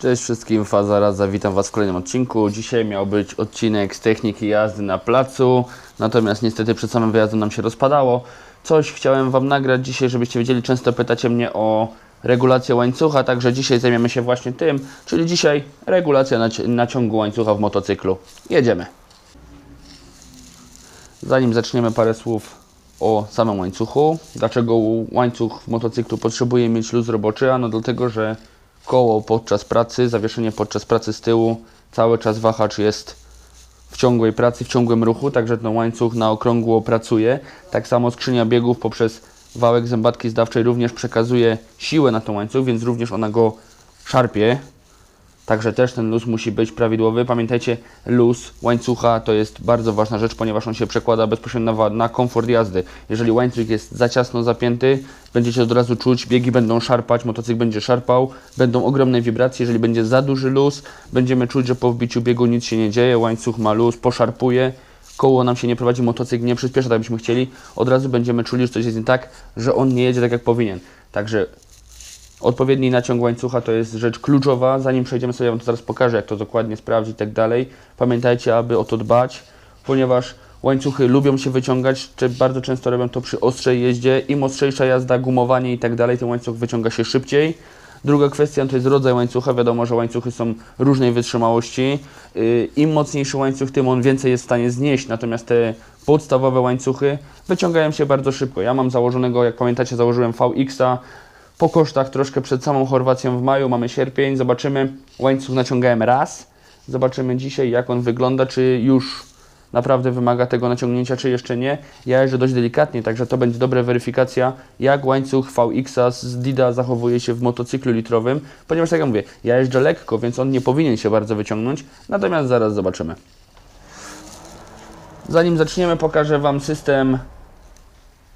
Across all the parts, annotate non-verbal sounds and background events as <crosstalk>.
Cześć wszystkim, Faza Raza, witam Was w kolejnym odcinku. Dzisiaj miał być odcinek z techniki jazdy na placu, natomiast niestety przed samym wyjazdem nam się rozpadało. Coś chciałem Wam nagrać dzisiaj, żebyście wiedzieli, często pytacie mnie o regulację łańcucha, także dzisiaj zajmiemy się właśnie tym, czyli dzisiaj regulacja naci- naciągu łańcucha w motocyklu. Jedziemy. Zanim zaczniemy parę słów o samym łańcuchu. Dlaczego łańcuch w motocyklu potrzebuje mieć luz roboczy? Ano dlatego, że koło podczas pracy, zawieszenie podczas pracy z tyłu, cały czas wahacz jest w ciągłej pracy, w ciągłym ruchu, także ten łańcuch na okrągło pracuje. Tak samo skrzynia biegów poprzez wałek zębatki zdawczej również przekazuje siłę na ten łańcuch, więc również ona go szarpie. Także też ten luz musi być prawidłowy. Pamiętajcie, luz łańcucha to jest bardzo ważna rzecz, ponieważ on się przekłada bezpośrednio na, na komfort jazdy. Jeżeli łańcuch jest za ciasno zapięty, będziecie od razu czuć, biegi będą szarpać, motocykl będzie szarpał, będą ogromne wibracje. Jeżeli będzie za duży luz, będziemy czuć, że po wbiciu biegu nic się nie dzieje, łańcuch ma luz, poszarpuje, koło nam się nie prowadzi, motocykl nie przyspiesza tak byśmy chcieli, od razu będziemy czuli, że coś jest nie tak, że on nie jedzie tak jak powinien. Także Odpowiedni naciąg łańcucha to jest rzecz kluczowa. Zanim przejdziemy sobie, ja Wam to zaraz pokażę, jak to dokładnie sprawdzić i tak dalej. Pamiętajcie, aby o to dbać, ponieważ łańcuchy lubią się wyciągać, bardzo często robią to przy ostrej jeździe. Im ostrzejsza jazda, gumowanie i tak dalej, ten łańcuch wyciąga się szybciej. Druga kwestia to jest rodzaj łańcucha. Wiadomo, że łańcuchy są różnej wytrzymałości. Yy, Im mocniejszy łańcuch, tym on więcej jest w stanie znieść. Natomiast te podstawowe łańcuchy wyciągają się bardzo szybko. Ja mam założonego, jak pamiętacie, założyłem VX-a po kosztach troszkę przed samą Chorwacją w maju, mamy sierpień, zobaczymy. Łańcuch naciągałem raz. Zobaczymy dzisiaj, jak on wygląda, czy już naprawdę wymaga tego naciągnięcia, czy jeszcze nie. Ja jeżdżę dość delikatnie, także to będzie dobra weryfikacja, jak łańcuch VX-a z Dida zachowuje się w motocyklu litrowym, ponieważ tak jak mówię, ja jeżdżę lekko, więc on nie powinien się bardzo wyciągnąć, natomiast zaraz zobaczymy. Zanim zaczniemy, pokażę Wam system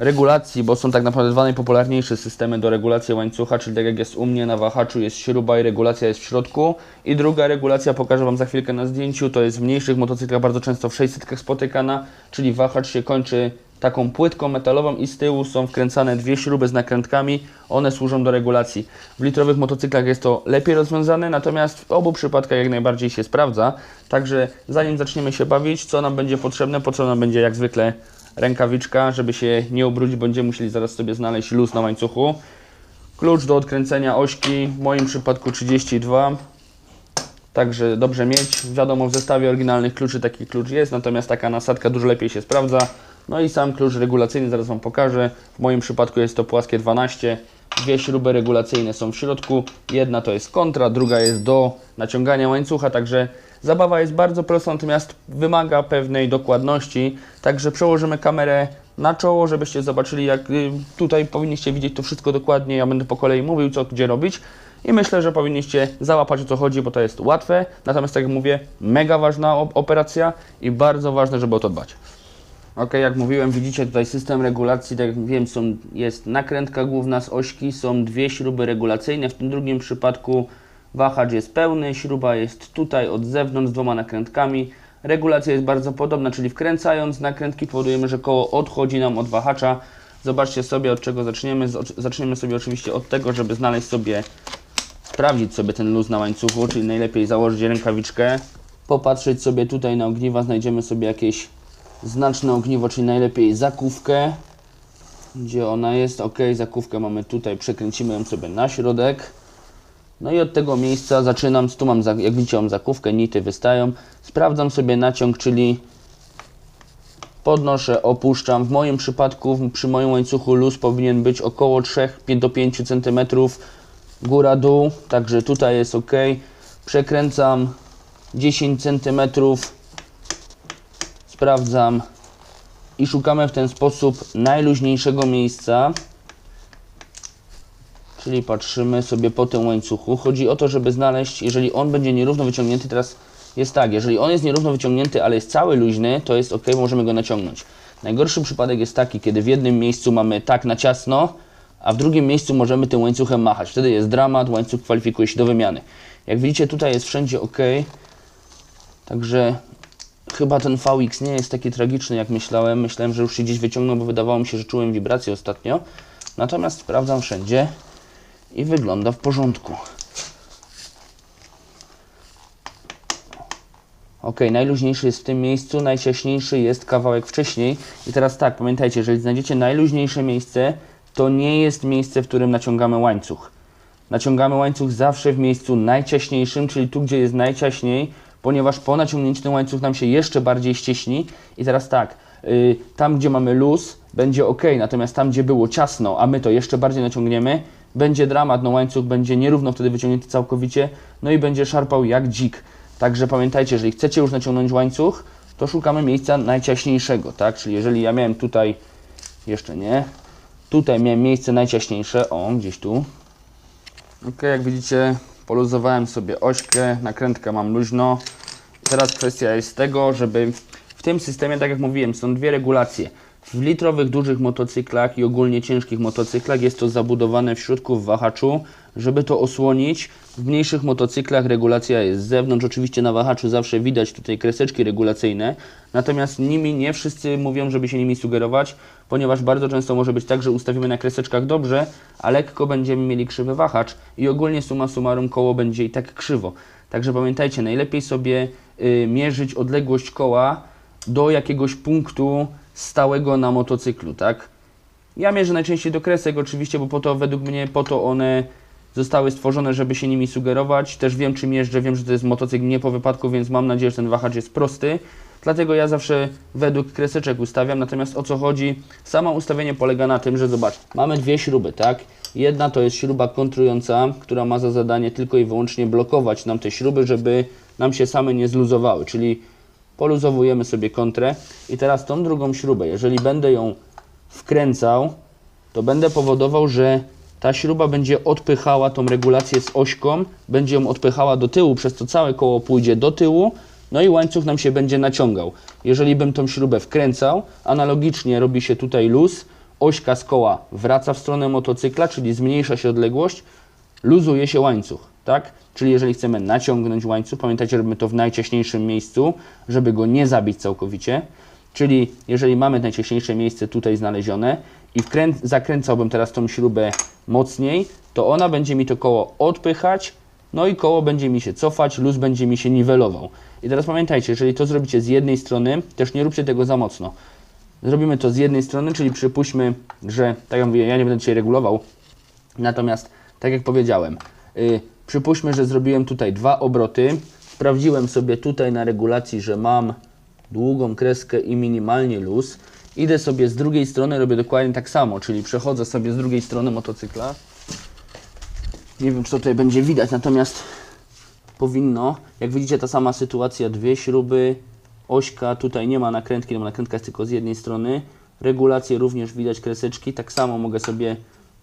regulacji, bo są tak naprawdę dwa najpopularniejsze systemy do regulacji łańcucha, czyli tak jak jest u mnie na wahaczu jest śruba i regulacja jest w środku. I druga regulacja pokażę Wam za chwilkę na zdjęciu, to jest w mniejszych motocyklach bardzo często w 600 spotykana, czyli wahacz się kończy taką płytką metalową i z tyłu są wkręcane dwie śruby z nakrętkami, one służą do regulacji. W litrowych motocyklach jest to lepiej rozwiązane, natomiast w obu przypadkach jak najbardziej się sprawdza. Także zanim zaczniemy się bawić, co nam będzie potrzebne, po co nam będzie jak zwykle rękawiczka, żeby się nie ubrudzić, będziemy musieli zaraz sobie znaleźć luz na łańcuchu. Klucz do odkręcenia ośki, w moim przypadku 32. Także dobrze mieć. Wiadomo, w zestawie oryginalnych kluczy taki klucz jest, natomiast taka nasadka dużo lepiej się sprawdza. No i sam klucz regulacyjny zaraz Wam pokażę. W moim przypadku jest to płaskie 12. Dwie śruby regulacyjne są w środku. Jedna to jest kontra, druga jest do naciągania łańcucha, także zabawa jest bardzo prosta, natomiast wymaga pewnej dokładności. Także przełożymy kamerę na czoło, żebyście zobaczyli, jak y, tutaj powinniście widzieć to wszystko dokładnie. Ja będę po kolei mówił, co gdzie robić. I myślę, że powinniście załapać o co chodzi, bo to jest łatwe. Natomiast, tak jak mówię, mega ważna op- operacja i bardzo ważne, żeby o to dbać. Ok, jak mówiłem, widzicie tutaj system regulacji, tak jak wiem, są, jest nakrętka główna z ośki, są dwie śruby regulacyjne, w tym drugim przypadku wahacz jest pełny, śruba jest tutaj od zewnątrz z dwoma nakrętkami. Regulacja jest bardzo podobna, czyli wkręcając nakrętki powodujemy, że koło odchodzi nam od wahacza. Zobaczcie sobie od czego zaczniemy. Zaczniemy sobie oczywiście od tego, żeby znaleźć sobie, sprawdzić sobie ten luz na łańcuchu, czyli najlepiej założyć rękawiczkę, popatrzeć sobie tutaj na ogniwa, znajdziemy sobie jakieś znaczne ogniwo, czyli najlepiej zakówkę. Gdzie ona jest? Ok, zakówkę mamy tutaj, przekręcimy ją sobie na środek. No i od tego miejsca zaczynam, tu mam, jak widzicie, mam zakówkę, nity wystają. Sprawdzam sobie naciąg, czyli podnoszę, opuszczam. W moim przypadku, przy moim łańcuchu luz powinien być około 3 do 5 cm góra-dół, także tutaj jest ok. Przekręcam 10 cm sprawdzam i szukamy w ten sposób najluźniejszego miejsca. Czyli patrzymy sobie po tym łańcuchu. Chodzi o to, żeby znaleźć, jeżeli on będzie nierówno wyciągnięty, teraz jest tak, jeżeli on jest nierówno wyciągnięty, ale jest cały luźny, to jest ok, możemy go naciągnąć. Najgorszy przypadek jest taki, kiedy w jednym miejscu mamy tak na ciasno, a w drugim miejscu możemy tym łańcuchem machać. Wtedy jest dramat, łańcuch kwalifikuje się do wymiany. Jak widzicie, tutaj jest wszędzie ok. Także chyba ten VX nie jest taki tragiczny jak myślałem. Myślałem, że już się gdzieś wyciągnął, bo wydawało mi się, że czułem wibrację ostatnio. Natomiast sprawdzam wszędzie i wygląda w porządku. Ok, najluźniejszy jest w tym miejscu, najciaśniejszy jest kawałek wcześniej. I teraz tak, pamiętajcie, jeżeli znajdziecie najluźniejsze miejsce, to nie jest miejsce, w którym naciągamy łańcuch. Naciągamy łańcuch zawsze w miejscu najciaśniejszym, czyli tu, gdzie jest najciaśniej, ponieważ po naciągnięciu ten łańcuch nam się jeszcze bardziej ścieśni. I teraz tak, y, tam gdzie mamy luz, będzie ok, natomiast tam gdzie było ciasno, a my to jeszcze bardziej naciągniemy, będzie dramat, no łańcuch będzie nierówno wtedy wyciągnięty całkowicie, no i będzie szarpał jak dzik. Także pamiętajcie, jeżeli chcecie już naciągnąć łańcuch, to szukamy miejsca najciaśniejszego, tak? Czyli jeżeli ja miałem tutaj, jeszcze nie, tutaj miałem miejsce najciaśniejsze, o, gdzieś tu. Ok, jak widzicie, poluzowałem sobie ośkę, nakrętkę mam luźno. Teraz kwestia jest tego, żeby w tym systemie, tak jak mówiłem, są dwie regulacje. W litrowych dużych motocyklach i ogólnie ciężkich motocyklach jest to zabudowane w środku w wahaczu, żeby to osłonić. W mniejszych motocyklach regulacja jest z zewnątrz. Oczywiście na wahaczu zawsze widać tutaj kreseczki regulacyjne, natomiast nimi nie wszyscy mówią, żeby się nimi sugerować, ponieważ bardzo często może być tak, że ustawimy na kreseczkach dobrze, a lekko będziemy mieli krzywy wahacz i ogólnie summa summarum koło będzie i tak krzywo. Także pamiętajcie, najlepiej sobie y, mierzyć odległość koła do jakiegoś punktu stałego na motocyklu, tak? Ja mierzę najczęściej do kresek oczywiście, bo po to według mnie po to one zostały stworzone, żeby się nimi sugerować. Też wiem czym jeżdżę, wiem, że to jest motocykl nie po wypadku, więc mam nadzieję, że ten wahacz jest prosty. Dlatego ja zawsze według kreseczek ustawiam. Natomiast o co chodzi? Samo ustawienie polega na tym, że zobacz, mamy dwie śruby, tak? Jedna to jest śruba kontrująca, która ma za zadanie tylko i wyłącznie blokować nam te śruby, żeby nam się same nie zluzowały, czyli poluzowujemy sobie kontrę i teraz tą drugą śrubę, jeżeli będę ją wkręcał, to będę powodował, że ta śruba będzie odpychała tą regulację z ośką, będzie ją odpychała do tyłu, przez to całe koło pójdzie do tyłu, no i łańcuch nam się będzie naciągał. Jeżeli bym tą śrubę wkręcał, analogicznie robi się tutaj luz, ośka z koła wraca w stronę motocykla, czyli zmniejsza się odległość, luzuje się łańcuch, tak? Czyli jeżeli chcemy naciągnąć łańcuch, pamiętajcie, robimy to w najciaśniejszym miejscu, żeby go nie zabić całkowicie. Czyli jeżeli mamy najciaśniejsze miejsce tutaj znalezione i zakręcałbym teraz tą śrubę mocniej, to ona będzie mi to koło odpychać, no i koło będzie mi się cofać, luz będzie mi się niwelował. I teraz pamiętajcie, jeżeli to zrobicie z jednej strony, też nie róbcie tego za mocno. Zrobimy to z jednej strony, czyli przypuśćmy, że, tak jak mówię, ja nie będę dzisiaj regulował, natomiast, tak jak powiedziałem, yy, przypuśćmy, że zrobiłem tutaj dwa obroty, sprawdziłem sobie tutaj na regulacji, że mam długą kreskę i minimalnie luz. Idę sobie z drugiej strony, robię dokładnie tak samo, czyli przechodzę sobie z drugiej strony motocykla. Nie wiem, czy to tutaj będzie widać, natomiast powinno. Jak widzicie, ta sama sytuacja, dwie śruby, ośka, tutaj nie ma nakrętki, no nakrętka jest tylko z jednej strony. Regulacje również widać kreseczki, tak samo mogę sobie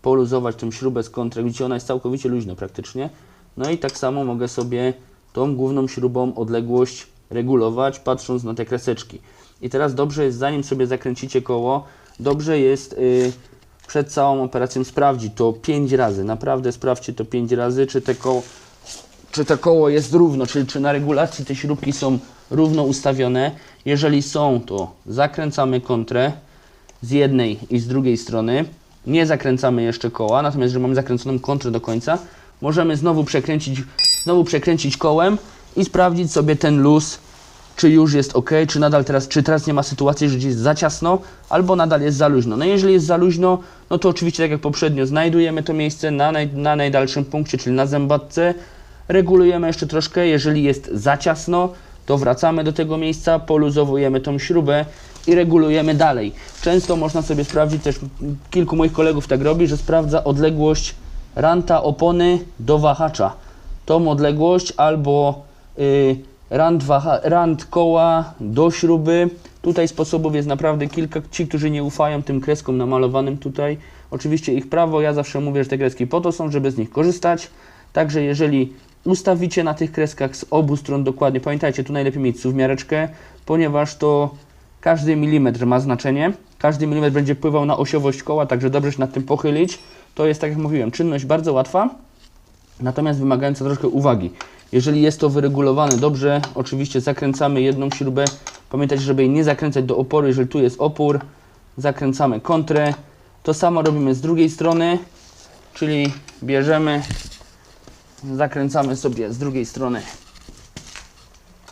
poluzować tą śrubę z kontra, widzicie, ona jest całkowicie luźna praktycznie. No i tak samo mogę sobie tą główną śrubą odległość regulować, patrząc na te kreseczki. I teraz dobrze jest, zanim sobie zakręcicie koło, dobrze jest yy, przed całą operacją sprawdzić to 5 razy. Naprawdę sprawdźcie to 5 razy, czy te koło, czy to koło jest równo, czyli czy na regulacji te śrubki są równo ustawione. Jeżeli są, to zakręcamy kontrę z jednej i z drugiej strony. Nie zakręcamy jeszcze koła, natomiast jeżeli mamy zakręconą kontrę do końca, możemy znowu przekręcić, znowu przekręcić kołem i sprawdzić sobie ten luz, czy już jest ok, czy nadal teraz, czy teraz nie ma sytuacji, że jest za ciasno, albo nadal jest za luźno. No jeżeli jest za luźno, no to oczywiście tak jak poprzednio znajdujemy to miejsce na, naj, na najdalszym punkcie, czyli na zębatce, regulujemy jeszcze troszkę, jeżeli jest za ciasno, to wracamy do tego miejsca, poluzowujemy tą śrubę i regulujemy dalej. Często można sobie sprawdzić, też kilku moich kolegów tak robi, że sprawdza odległość ranta opony do wahacza. Tą odległość albo y, rant, waha, rant koła do śruby. Tutaj sposobów jest naprawdę kilka. Ci, którzy nie ufają tym kreskom namalowanym tutaj, oczywiście ich prawo. Ja zawsze mówię, że te kreski po to są, żeby z nich korzystać. Także jeżeli ustawicie na tych kreskach z obu stron dokładnie, pamiętajcie, tu najlepiej mieć suwmiareczkę, ponieważ to każdy milimetr ma znaczenie. Każdy milimetr będzie wpływał na osiowość koła, także dobrze się nad tym pochylić. To jest, tak jak mówiłem, czynność bardzo łatwa, natomiast wymagająca troszkę uwagi. Jeżeli jest to wyregulowane dobrze, oczywiście zakręcamy jedną śrubę. Pamiętajcie, żeby jej nie zakręcać do oporu, jeżeli tu jest opór, zakręcamy kontrę. To samo robimy z drugiej strony, czyli bierzemy, zakręcamy sobie z drugiej strony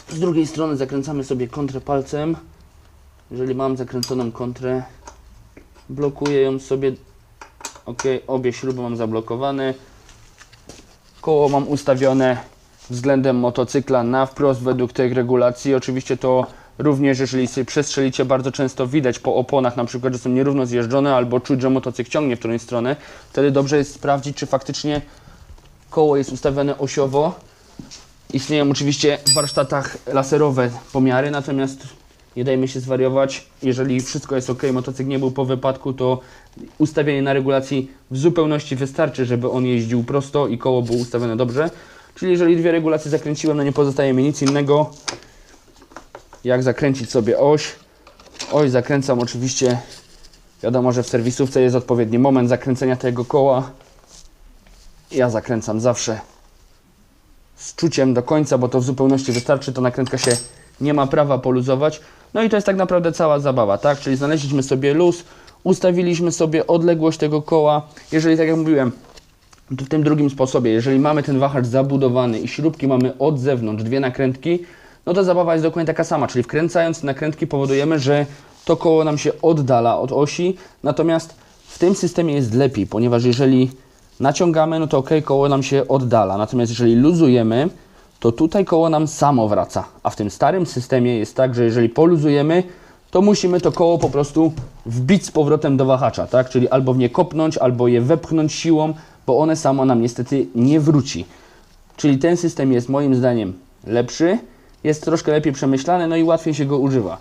Z drugiej strony zakręcamy sobie kontrę palcem. Jeżeli mam zakręconą kontrę, blokuję ją sobie. Ok, obie śruby mam zablokowane. Koło mam ustawione względem motocykla na wprost według tych regulacji. Oczywiście to również, jeżeli sobie przestrzelicie, bardzo często widać po oponach, na przykład, że są nierówno zjeżdżone albo czuć, że motocykl ciągnie w którąś stronę. Wtedy dobrze jest sprawdzić, czy faktycznie koło jest ustawione osiowo. Istnieją oczywiście w warsztatach laserowe pomiary, natomiast nie dajmy się zwariować. Jeżeli wszystko jest ok, motocykl nie był po wypadku, to ustawienie na regulacji w zupełności wystarczy, żeby on jeździł prosto i koło było ustawione dobrze. Czyli jeżeli dwie regulacje zakręciłem, no nie pozostaje mi nic innego, jak zakręcić sobie oś. Oś zakręcam oczywiście, wiadomo, że w serwisówce jest odpowiedni moment zakręcenia tego koła. Ja zakręcam zawsze z czuciem do końca, bo to w zupełności wystarczy, to nakrętka się nie ma prawa poluzować. No i to jest tak naprawdę cała zabawa, tak? Czyli znaleźliśmy sobie luz, ustawiliśmy sobie odległość tego koła. Jeżeli, tak jak mówiłem, w tym drugim sposobie, jeżeli mamy ten wahacz zabudowany i śrubki mamy od zewnątrz, dwie nakrętki, no to zabawa jest dokładnie taka sama, czyli wkręcając nakrętki powodujemy, że to koło nam się oddala od osi, natomiast w tym systemie jest lepiej, ponieważ jeżeli naciągamy, no to ok, koło nam się oddala, natomiast jeżeli luzujemy, to tutaj koło nam samo wraca, a w tym starym systemie jest tak, że jeżeli poluzujemy, to musimy to koło po prostu wbić z powrotem do wahacza, tak? Czyli albo w nie kopnąć, albo je wepchnąć siłą, bo one samo nam niestety nie wróci. Czyli ten system jest moim zdaniem lepszy, jest troszkę lepiej przemyślany, no i łatwiej się go używa.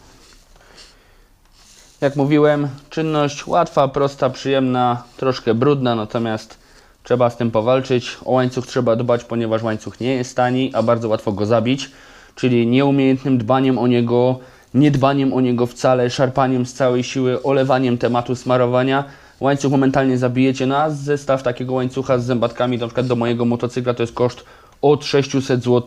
Jak mówiłem, czynność łatwa, prosta, przyjemna, troszkę brudna, natomiast trzeba z tym powalczyć. O łańcuch trzeba dbać, ponieważ łańcuch nie jest tani, a bardzo łatwo go zabić. Czyli nieumiejętnym dbaniem o niego, niedbaniem o niego wcale, szarpaniem z całej siły, olewaniem tematu smarowania. Łańcuch momentalnie zabijecie, no a zestaw takiego łańcucha z zębatkami, na przykład do mojego motocykla, to jest koszt od 600 zł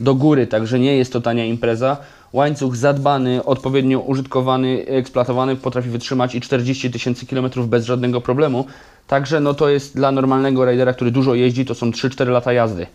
do góry, także nie jest to tania impreza. Łańcuch zadbany, odpowiednio użytkowany, eksploatowany potrafi wytrzymać i 40 tysięcy kilometrów bez żadnego problemu. Także no to jest dla normalnego rajdera, który dużo jeździ, to są 3-4 lata jazdy.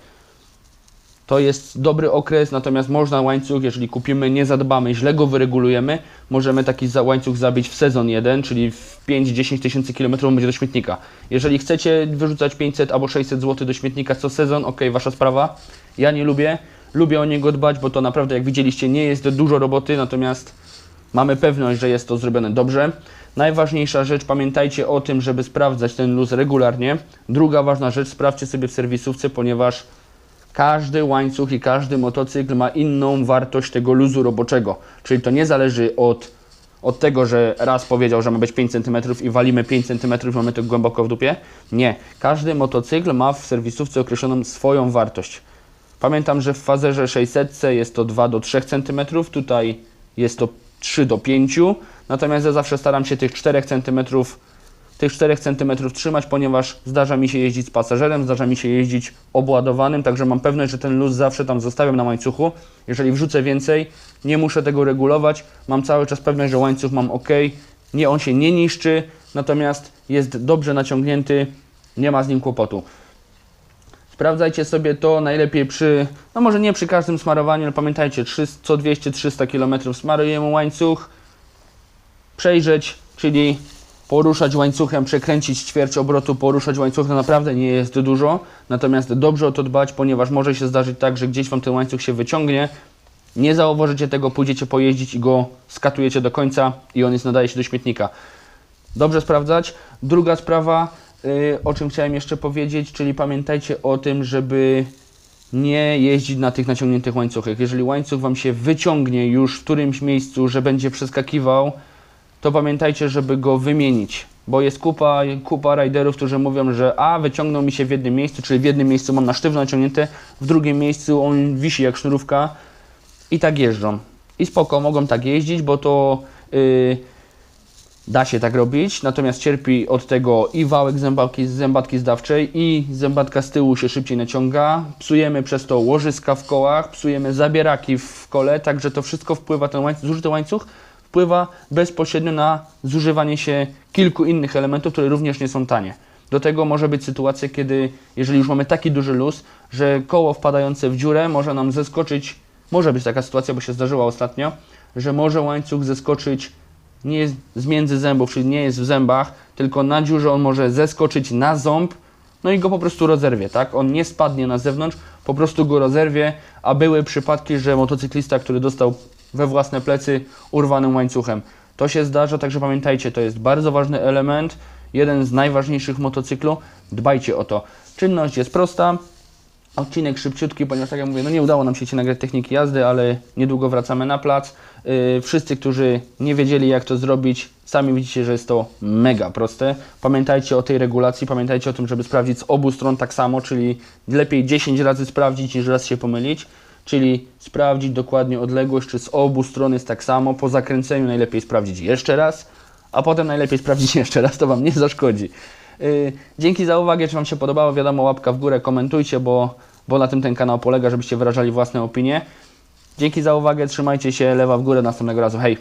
To jest dobry okres, natomiast można łańcuch, jeżeli kupimy, nie zadbamy, źle go wyregulujemy, możemy taki łańcuch zabić w sezon jeden, czyli w 5-10 tysięcy kilometrów będzie do śmietnika. Jeżeli chcecie wyrzucać 500 albo 600 zł do śmietnika co sezon, ok, wasza sprawa. Ja nie lubię, lubię o niego dbać, bo to naprawdę, jak widzieliście, nie jest dużo roboty, natomiast mamy pewność, że jest to zrobione dobrze. Najważniejsza rzecz, pamiętajcie o tym, żeby sprawdzać ten luz regularnie. Druga ważna rzecz, sprawdźcie sobie w serwisówce, ponieważ każdy łańcuch i każdy motocykl ma inną wartość tego luzu roboczego. Czyli to nie zależy od, od tego, że raz powiedział, że ma być 5 cm i walimy 5 cm, mamy to głęboko w dupie. Nie. Każdy motocykl ma w serwisówce określoną swoją wartość. Pamiętam, że w fazerze 600 jest to 2 do 3 cm, tutaj jest to 3 do 5, natomiast ja zawsze staram się tych 4 cm tych 4 cm trzymać, ponieważ zdarza mi się jeździć z pasażerem, zdarza mi się jeździć obładowanym, także mam pewność, że ten luz zawsze tam zostawiam na łańcuchu. Jeżeli wrzucę więcej, nie muszę tego regulować, mam cały czas pewność, że łańcuch mam ok, nie, on się nie niszczy, natomiast jest dobrze naciągnięty, nie ma z nim kłopotu. Sprawdzajcie sobie to najlepiej przy, no może nie przy każdym smarowaniu, ale pamiętajcie, 300, co 200-300 km smarujemy łańcuch, przejrzeć, czyli poruszać łańcuchem, przekręcić ćwierć obrotu, poruszać łańcuchem naprawdę nie jest dużo, natomiast dobrze o to dbać, ponieważ może się zdarzyć tak, że gdzieś Wam ten łańcuch się wyciągnie, nie zauważycie tego, pójdziecie pojeździć i go skatujecie do końca i on jest nadaje się do śmietnika. Dobrze sprawdzać. Druga sprawa, o czym chciałem jeszcze powiedzieć, czyli pamiętajcie o tym, żeby nie jeździć na tych naciągniętych łańcuchach. Jeżeli łańcuch Wam się wyciągnie już w którymś miejscu, że będzie przeskakiwał, to pamiętajcie, żeby go wymienić. Bo jest kupa, kupa riderów, którzy mówią, że a wyciągnął mi się w jednym miejscu, czyli w jednym miejscu mam na sztywno naciągnięte, w drugim miejscu on wisi jak sznurówka i tak jeżdżą. I spoko, mogą tak jeździć, bo to yy, da się tak robić, natomiast cierpi od tego i wałek zębatki, zębatki zdawczej i zębatka z tyłu się szybciej naciąga, psujemy przez to łożyska w kołach, psujemy zabieraki w kole, także to wszystko wpływa, ten łańcuch, zużyty łańcuch wpływa bezpośrednio na zużywanie się kilku innych elementów, które również nie są tanie. Do tego może być sytuacja, kiedy jeżeli już mamy taki duży luz, że koło wpadające w dziurę może nam zeskoczyć może być taka sytuacja, bo się zdarzyła ostatnio, że może łańcuch zeskoczyć nie jest z między zębów, czyli nie jest w zębach, tylko na dziurze on może zeskoczyć na ząb, no i go po prostu rozerwie, tak? On nie spadnie na zewnątrz, po prostu go rozerwie, a były przypadki, że motocyklista, który dostał we własne plecy urwanym łańcuchem. To się zdarza, także pamiętajcie, to jest bardzo ważny element, jeden z najważniejszych motocyklu. Dbajcie o to. Czynność jest prosta, odcinek szybciutki, ponieważ tak jak mówię, no nie udało nam się Ci nagrać techniki jazdy, ale niedługo wracamy na plac. Yy, wszyscy, którzy nie wiedzieli jak to zrobić, sami widzicie, że jest to mega proste. Pamiętajcie o tej regulacji, pamiętajcie o tym, żeby sprawdzić z obu stron tak samo, czyli lepiej 10 razy sprawdzić niż raz się pomylić. Czyli sprawdzić dokładnie odległość, czy z obu stron jest tak samo. Po zakręceniu najlepiej sprawdzić jeszcze raz, a potem najlepiej sprawdzić <laughs> jeszcze raz, to Wam nie zaszkodzi. Yy, dzięki za uwagę, czy Wam się podobało, wiadomo, łapka w górę, komentujcie, bo, bo na tym ten kanał polega, żebyście wyrażali własne opinie. Dzięki za uwagę, trzymajcie się, lewa w górę, następnego razu, hej!